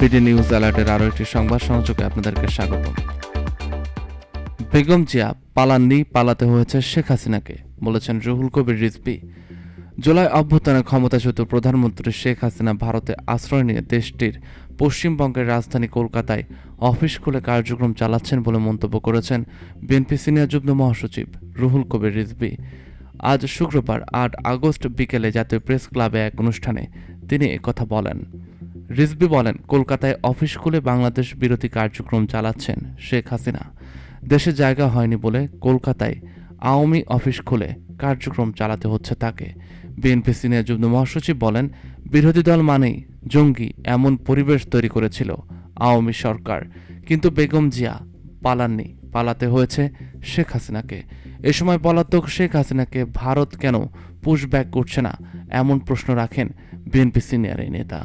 BD news অ্যালার্টের আরও একটি সংবাদ সংযোগে আপনাদেরকে স্বাগত বেগম জিয়া পালাননি, পালাতে হয়েছে শেখ হাসিনাকে, বলেছেন রুহুল কবির রিজবি জুলাই অভ্যুত্থানে ক্ষমতাচ্যুত প্রধানমন্ত্রী শেখ হাসিনা ভারতে আশ্রয় নিয়ে দেশটির পশ্চিমবঙ্গের রাজধানী কলকাতায় অফিস খুলে কার্যক্রম চালাচ্ছেন বলে মন্তব্য করেছেন বিএনপি সিনিয়র যুগ্ম মহাসচিব রুহুল কবির রিজবি আজ শুক্রবার, আট আগস্ট বিকেলে জাতীয় প্রেস ক্লাবে এক অনুষ্ঠানে তিনি একথা বলেন। রিজবি বলেন, কলকাতায় অফিস খুলে বাংলাদেশ বিরোধী কার্যক্রম চালাচ্ছেন শেখ হাসিনা। দেশে জায়গা হয়নি বলে কলকাতায় আওয়ামী অফিস খুলে কার্যক্রম চালাতে হচ্ছে তাকে। বিএনপি সিনিয়র যুগ্ম মহাসচিব বলেন, বিরোধী দল মানেই জঙ্গি এমন পরিবেশ তৈরি করেছিল আওয়ামী সরকার। কিন্তু বেগম জিয়া পালাননি, পালাতে হয়েছে শেখ হাসিনাকে। এ সময় পলাতক শেখ হাসিনাকে ভারত কেন পুশব্যাক করছে না, এমন প্রশ্ন রাখেন বিএনপি সিনিয়র এই নেতা।